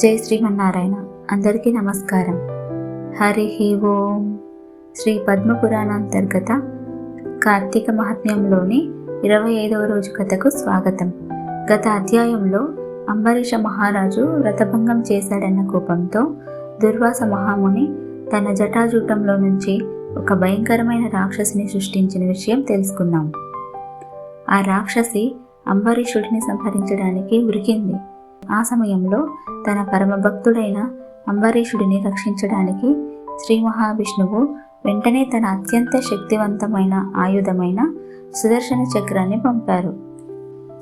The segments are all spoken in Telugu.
జై శ్రీమన్నారాయణ. అందరికీ నమస్కారం. హరి ఓం. శ్రీ పద్మపురాణాంతర్గత కార్తీక మహాత్మ్యంలోని ఇరవై ఐదవ రోజు కథకు స్వాగతం. గత అధ్యాయంలో అంబరీష మహారాజు వ్రతభంగం చేశాడన్న కోపంతో దుర్వాస మహాముని తన జటాజూటంలో నుంచి ఒక భయంకరమైన రాక్షసిని సృష్టించిన విషయం తెలుసుకున్నాం. ఆ రాక్షసి అంబరీషుడిని సంహరించడానికి ఉరికింది. ఆ సమయంలో తన పరమభక్తుడైన అంబరీషుడిని రక్షించడానికి శ్రీ మహావిష్ణువు వెంటనే తన అత్యంత శక్తివంతమైన ఆయుధమైన సుదర్శన చక్రాన్ని పంపారు.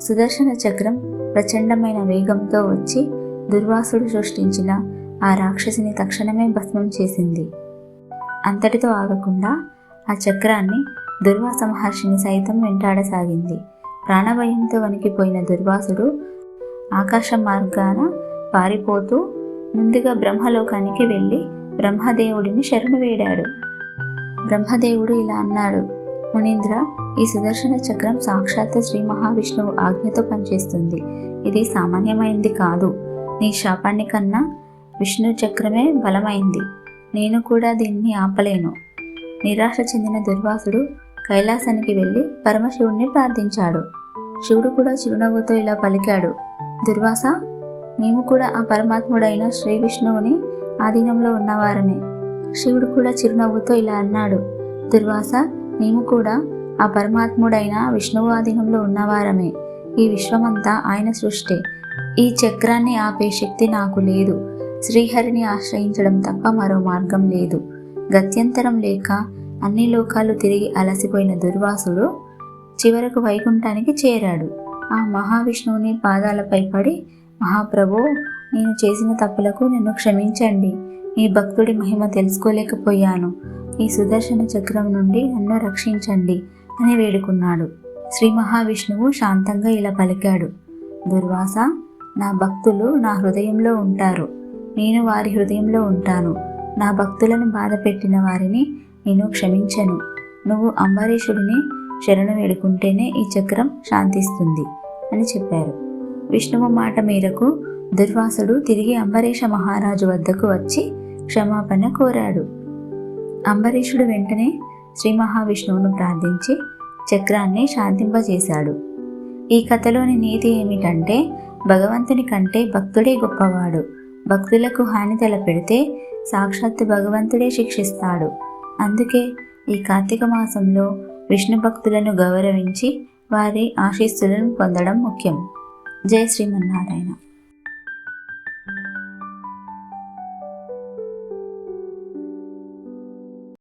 సుదర్శన చక్రం ప్రచండమైన వేగంతో వచ్చి దుర్వాసుడు సృష్టించిన ఆ రాక్షసిని తక్షణమే భస్మం చేసింది. అంతటితో ఆగకుండా ఆ చక్రాన్ని దుర్వాస మహర్షిని సైతం వెంటాడసాగింది. ప్రాణభయంతో వణికిపోయిన దుర్వాసుడు ఆకాశ మార్గాన పారిపోతూ ముందుగా బ్రహ్మలోకానికి వెళ్ళి బ్రహ్మదేవుడిని శరణు వేడాడు. బ్రహ్మదేవుడు ఇలా అన్నాడు మునీంద్ర ఈ సుదర్శన చక్రం సాక్షాత్ శ్రీ మహావిష్ణువు ఆజ్ఞతో పనిచేస్తుంది. ఇది సామాన్యమైంది కాదు. నీ శాపాన్ని కన్నా విష్ణు చక్రమే బలమైంది. నేను కూడా దీన్ని ఆపలేను. నిరాశ చెందిన దుర్వాసుడు కైలాసానికి వెళ్ళి పరమశివుణ్ణి ప్రార్థించాడు. శివుడు కూడా చిరునవ్వుతో ఇలా పలికాడు దుర్వాస మేము కూడా ఆ పరమాత్ముడైన శ్రీ విష్ణువుని ఆధీనంలో ఉన్నవారమే. శివుడు కూడా చిరునవ్వుతో ఇలా అన్నాడు దుర్వాస మేము కూడా ఆ పరమాత్ముడైన విష్ణువు ఆధీనంలో ఉన్నవారమే. ఈ విశ్వమంతా ఆయన సృష్టి. ఈ చక్రాన్ని ఆపే శక్తి నాకు లేదు. శ్రీహరిని ఆశ్రయించడం తప్ప మరో మార్గం లేదు. గత్యంతరం లేక అన్ని లోకాలు తిరిగి అలసిపోయిన దుర్వాసుడు చివరకు వైకుంఠానికి చేరాడు. ఆ మహావిష్ణువుని పాదాలపై పడి మహాప్రభు నేను చేసిన తప్పులకు నన్ను క్షమించండి. ఈ భక్తుడి మహిమ తెలుసుకోలేకపోయాను. ఈ సుదర్శన చక్రం నుండి నన్ను రక్షించండి అని వేడుకున్నాడు. శ్రీ మహావిష్ణువు శాంతంగా ఇలా పలికాడు. దుర్వాస నా భక్తులు నా హృదయంలో ఉంటారు. నేను వారి హృదయంలో ఉంటాను. నా భక్తులను బాధ పెట్టిన వారిని నేను క్షమించను. నువ్వు అంబరీషుడిని శరణు వేడుకుంటేనే ఈ చక్రం శాంతిస్తుంది అని చెప్పారు. విష్ణువు మాట మేరకు దుర్వాసుడు తిరిగి అంబరీష మహారాజు వద్దకు వచ్చి క్షమాపణ కోరాడు. అంబరీషుడు వెంటనే శ్రీ మహావిష్ణువును ప్రార్థించి చక్రాన్ని శాంతింపజేశాడు. ఈ కథలోని నీతి ఏమిటంటే భగవంతుని కంటే భక్తుడే గొప్పవాడు. భక్తులకు హాని తలపెడితే సాక్షాత్తు భగవంతుడే శిక్షిస్తాడు. అందుకే ఈ కార్తీక మాసంలో విష్ణు భక్తులను గౌరవించి వారి ఆశీస్సులను పొందడం ముఖ్యం. జై శ్రీమన్నారాయణ.